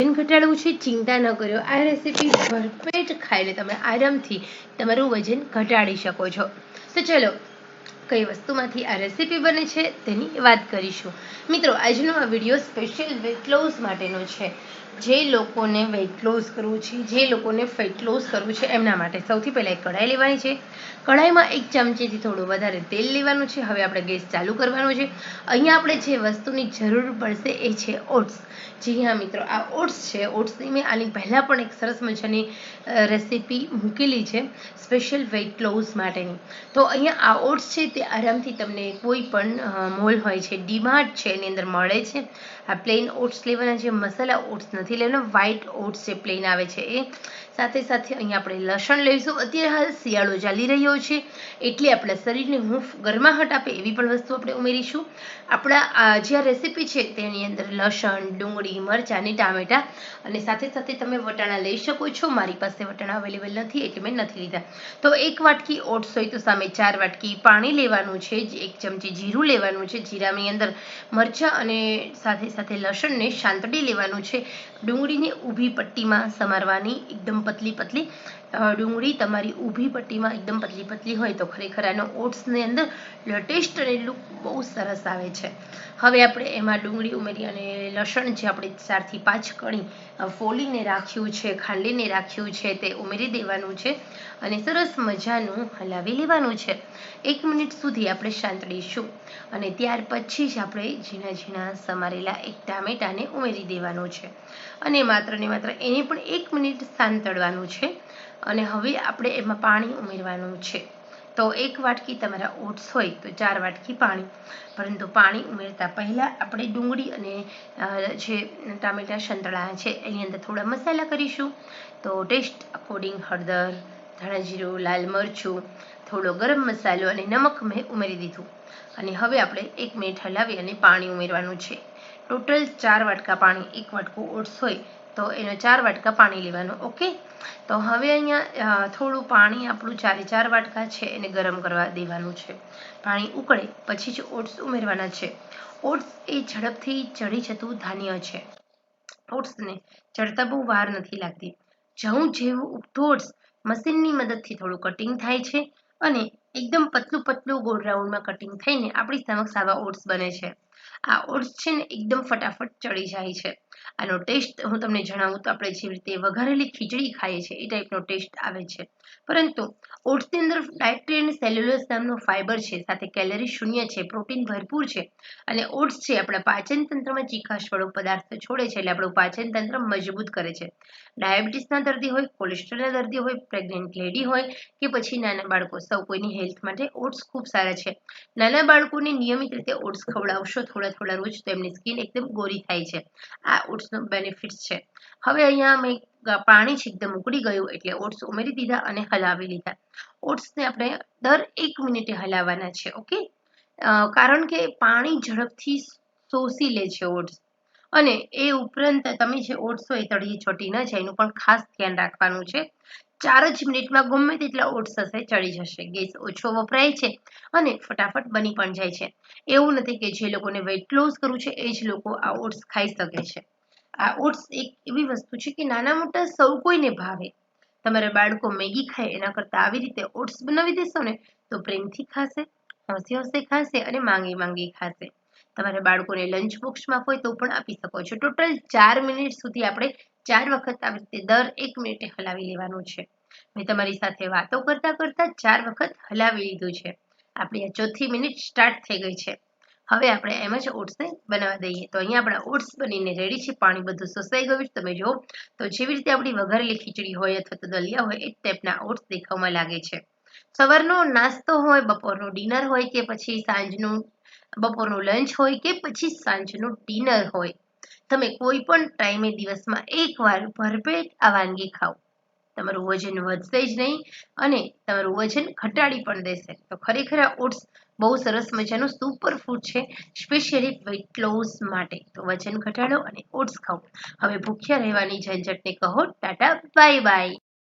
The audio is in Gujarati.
વજન ઘટાડવું છે, ચિંતા ન કર્યો આ રેસીપી ભરપેટ ખાઈને તમે આરામથી તમારું વજન ઘટાડી શકો છો. તો ચલો કઈ વસ્તુમાંથી આ રેસીપી બને છે તેની વાત કરીશું. મિત્રો, આજનો આ વીડિયો સ્પેશિયલ વેટ લોસ માટેનો છે. જે લોકોને વેટ લોસ કરવું છે, જે લોકોને ફેટ લોસ કરવું છે, એમના માટે સૌથી પહેલાં એક કઢાઈ લેવાની છે. કઢાઈમાં એક ચમચીથી થોડું વધારે તેલ લેવાનું છે. હવે આપણે ગેસ ચાલુ કરવાનો છે. અહીંયા આપણે જે વસ્તુની જરૂર પડશે એ છે ઓટ્સ. જી હા, મિત્રો, આ ઓટ્સ છે. ઓટ્સની મેં આની પહેલાં પણ એક સરસ મજાની રેસીપી મૂકેલી છે સ્પેશિયલ વેટ લોસ માટેની. તો અહીંયા આ ઓટ્સ છે તે આરામથી તમને કોઈ પણ મોલ હોય છે, ડીમાર્ટ છે, એની અંદર મળે છે. આ પ્લેન ઓટ્સ લેવાના છે, મસાલા ઓટ્સ નથી લેવાના, વ્હાઇટ ઓટ્સ જે પ્લેન આવે છે એ સાથે સાથે અહીંયા આપણે લસણ લઈશું. અત્યારે હાલ શિયાળો ચાલી રહ્યો છે, એટલે આપણા શરીરને હૂંફ ગરમાહટ આપે એવી પણ વસ્તુ આપણે ઉમેરીશું. આપણા જે આ રેસીપી છે તેની અંદર લસણ, ડુંગળી, મરચાં અને ટામેટાં અને સાથે સાથે તમે વટાણા લઈ શકો છો. મારી પાસે વટાણા અવેલેબલ નથી, એટલે મેં નથી લીધા. તો એક વાટકી ઓટ્સ હોય તો સામે ચાર વાટકી પાણી લેવાનું છે. એક ચમચી જીરું લેવાનું છે. જીરાની અંદર મરચાં અને સાથે સાથે લસણને શાંતડી લેવાનું છે. ડુંગળીને ઊભી પટ્ટીમાં સમારવાની એકદમ પતલી પતલી ડુંગળી તમારી ઊભી પટ્ટીમાં એકદમ પતલી પતલી હોય તો ખરેખર આનો ઓટ્સની અંદર ટેસ્ટ અને લુક બહુ સરસ આવે છે. હવે આપણે એમાં ડુંગળી ઉમેરી અને લસણ જે આપણે ચારથી પાંચ કણી ફોલીને રાખ્યું છે ખાંડીને રાખ્યું છે તે ઉમેરી દેવાનું છે અને સરસ મજાનું હલાવી લેવાનું છે. એક મિનિટ સુધી આપણે શાંતળીશું અને ત્યાર પછી જ આપણે ઝીણા ઝીણા સમારેલા એક ટામેટાને ઉમેરી દેવાનું છે. અને માત્ર ને માત્ર એને પણ એક મિનિટ સાંતળવાનું છે અને હવે આપણે એમાં પાણી ઉમેરવાનું છે. તો એક વાટકી તમારા ઓટ્સ હોય તો ચાર વાટકી પાણી. પરંતુ પાણી ઉમેરતા પહેલાં આપણે ડુંગળી અને જે ટામેટા સંતળા છે એની અંદર થોડા મસાલા કરીશું. તો ટેસ્ટ અકોર્ડિંગ હળદર, ધાણા જીરું, લાલ મરચું થોડો ગરમ મસાલો અને નમક મેં ઉમેરી દીધું. અને હવે આપણે એક મિનિટ હલાવી અને પાણી ઉમેરવાનું છે. ટોટલ ચાર વાટકા પાણી, એક વાટકું ઓટ્સ હોય તો એનો ચાર વાટકા પાણી લેવાનું, ઓકે? તો હવે અહીંયા થોડું પાણી આપણું ચારે ચાર વાટકા છે, એને ગરમ કરવા દેવાનું છે. પાણી ઉકળે, પછી જ ઓટ્સ ઉમેરવાના છે. ઓટ્સ એ ઝડપથી ચડી જતું ધાન્ય છે. ઓટ્સને ચડતા બહુ વાર નથી લાગતી. જવું જેવું ઓટ્સ મશીનની મદદથી થોડું કટિંગ થાય છે અને એકદમ પતલું પતલું ગોળ રાઉન્ડમાં કટિંગ થઈને આપણી સમક્ષ આવા ઓટ્સ બને છે. આ ઓટ્સ છે ને એકદમ ફટાફટ ચડી જાય છે. આનો ટેસ્ટ હું તમને જણાવું તો આપણે જેવી રીતે વઘારેલી ખીચડી ખાઈએ છીએ, એ ટાઈપનો ટેસ્ટ આવે છે. પરંતુ ઓટ્સની અંદર ડાયટ્રી અને નામનું ફાઇબર છે, સાથે કેલરી શૂન્ય છે પ્રોટીન ભરપૂર છે, અને ઓટ્સ છે, આપણા પાચન તંત્રમાં ચીકાશવાળો પદાર્થ છોડે છે, એટલે આપણું પાચન તંત્ર મજબૂત કરે છે. ડાયાબિટીસના દર્દી હોય કોલેસ્ટ્રોલના દર્દી હોય પ્રેગ્નન્ટ લેડી હોય, કે પછી નાના બાળકો, સૌ કોઈની હેલ્થ માટે ઓટ્સ ખૂબ સારા છે. નાના બાળકોને નિયમિત રીતે ઓટ્સ ખવડાવશો, થોડા થોડા રોજ તો એમની સ્કિન એકદમ ગોરી થાય છે. આ ઓટ્સનો બેનિફિટ છે. હવે અહીંયા મેં પાણી છે એકદમ ગયું એટલે ઓટ્સ ઉમેરી દીધા અને હલાવી લીધા. ઓટ્સને આપણે દર એક મિનિટે હલાવવાના છે, ઓકે? કારણ કે પાણી ઝડપથી શોષી લે છે ઓટ્સ. અને એ ઉપરાંત તમે જે ઓટ્સ હોય તળીએ ચોટી ન જાય, એનું પણ ખાસ ધ્યાન રાખવાનું છે. ચાર જ મિનિટમાં ગમે તેટલા ઓટ્સ હશે, ચડી જશે. ગેસ ઓછો વપરાય છે અને ફટાફટ બની પણ જાય છે. એવું નથી કે જે લોકોને વેઇટ લોસ કરવું છે, એ જ લોકો આ ઓટ્સ ખાઈ શકે છે. આ ઓટ્સ એક એવી વસ્તુ છે કે નાના મોટા સૌ કોઈને ભાવે. તમારા બાળકો મેગી ખાય, એના કરતાં આવી રીતે ઓટ્સ બનાવી દેશો ને, તો પ્રેમથી ખાશે, હસી હોંશે ખાશે અને માંગી માંગી ખાશે. તમારા બાળકોને લંચ બોક્સમાં હોય તો પણ આપી શકો છો. ટોટલ ચાર મિનિટ સુધી આપણે ચાર વખત આવી રીતે દર એક મિનિટે હલાવી લેવાનું છે. મેં તમારી સાથે વાતો કરતા કરતા ચાર વખત હલાવી લીધું છે. આપણી આ ચોથી મિનિટ સ્ટાર્ટ થઈ ગઈ છે. હવે આપણે એમ જ ઓટ્સને બનાવવા દઈએ. તો અહીંયા આપણા ઓટ્સ બનીને રેડી છે. પાણી બધું સોસાઈ ગયું છે. તમે જુઓ. તો જેવી રીતે આપણી વઘારેલી ખીચડી હોય અથવા તો દલિયા હોય, એ ટાઈપના ઓટ્સ દેખાવમાં લાગે છે. સવારનો નાસ્તો હોય, બપોરનું ડિનર હોય કે પછી સાંજનું, બપોરનું લંચ હોય કે પછી સાંજનું ડિનર હોય. તમે કોઈ પણ ટાઈમે દિવસમાં એકવાર ભરપેટ આ વાનગી ખાઓ. તમારું વજન વધશે જ નહીં અને તમારું વજન ઘટાડી પણ દેશે. તો ખરેખર આ ઓટ્સ બહુ સરસ મજાનું સુપર ફૂડ છે, સ્પેશિયલી વેઇટ લોસ માટે. તો વજન ઘટાડો અને ઓટ્સ ખાઓ. હવે ભૂખ્યા રહેવાની ઝંઝટને કહો. Tata bye bye